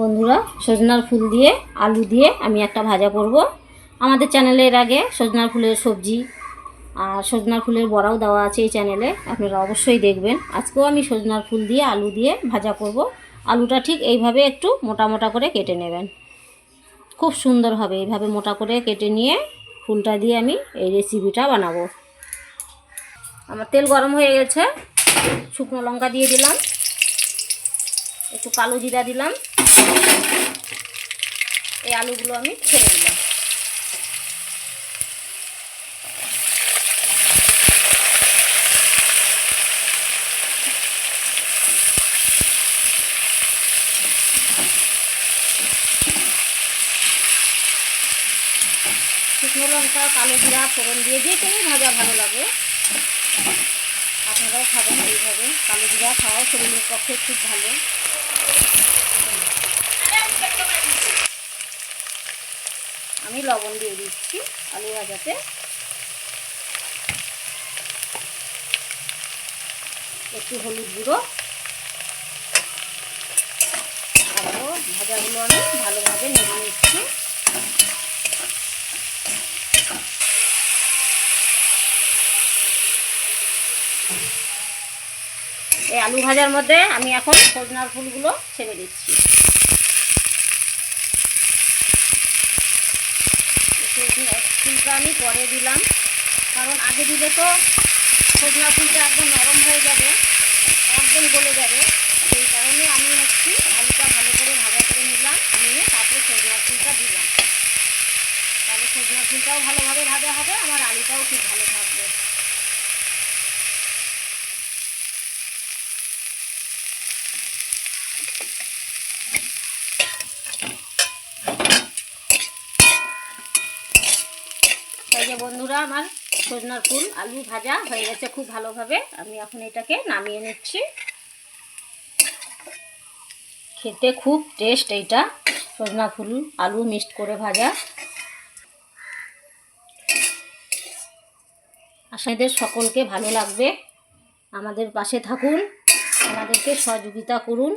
বন্ধুরা, সজনার ফুল দিয়ে, আলু দিয়ে আমি একটা ভাজা করব। আমাদের চ্যানেলের আগে সজনার ফুলের সবজি আর সজনার ফুলের বড়াও দেওয়া আছে এই চ্যানেলে, আপনারা অবশ্যই দেখবেন। আজকেও আমি সজনার ফুল দিয়ে, আলু দিয়ে ভাজা করব। আলুটা ঠিক এইভাবে একটু মোটা মোটা করে কেটে নেবেন। খুব সুন্দর হবে এইভাবে মোটা করে কেটে নিয়ে ফুলটা দিয়ে আমি এই রেসিপিটা বানাবো। আমার তেল গরম হয়ে গেছে, শুকনো লঙ্কা দিয়ে দিলাম, একটু কালো জিরা দিলাম। এই আলুগুলো আমি ছেড়ে দিলাম। শুকনো লঙ্কা, কালো জিরা, ফোড়ন দিয়ে যে কোনো ভাজা ভালো লাগে। আপনারাও খাবেন এইভাবে। কালো জিরা খাওয়াও শরীরের পক্ষে খুব ভালো। আমি লবণ দিয়ে দিচ্ছি আলু ভাজাতে। একটু হলুদ গুঁড়ো। আরও ভাজাগুলো আমি ভালোভাবে নেড়ে নিচ্ছি। এই আলু ভাজার মধ্যে আমি এখন সজনার ফুলগুলো ছেড়ে দিচ্ছি সজনা ফুলটা আমি পরে দিলাম। কারণ আগে দিলে তো সজনা ফুলটা একদম নরম হয়ে যাবে, একদম গলে যাবে। সেই কারণে আমি হচ্ছি আলুটা ভালো করে ভাজা করে নিলাম, নিয়ে তারপরে সজনা ফুলটা দিলাম। তাহলে সজনা ফুলটাও ভালোভাবে ভাজা হবে, আমার আলুটাও খুব ভালো থাকবে। এই যে বন্ধুরা, আমার সজনার ফুল আলু ভাজা হয়ে গেছে খুব ভালোভাবে। আমি এখন এটাকে নামিয়ে নিচ্ছি। খেতে খুব টেস্ট এইটা সজনা ফুল আলু মিক্সড করে ভাজা। আপনাদের সকলকে ভালো লাগবে। আমাদের পাশে থাকুন, আমাদেরকে সহযোগিতা করুন।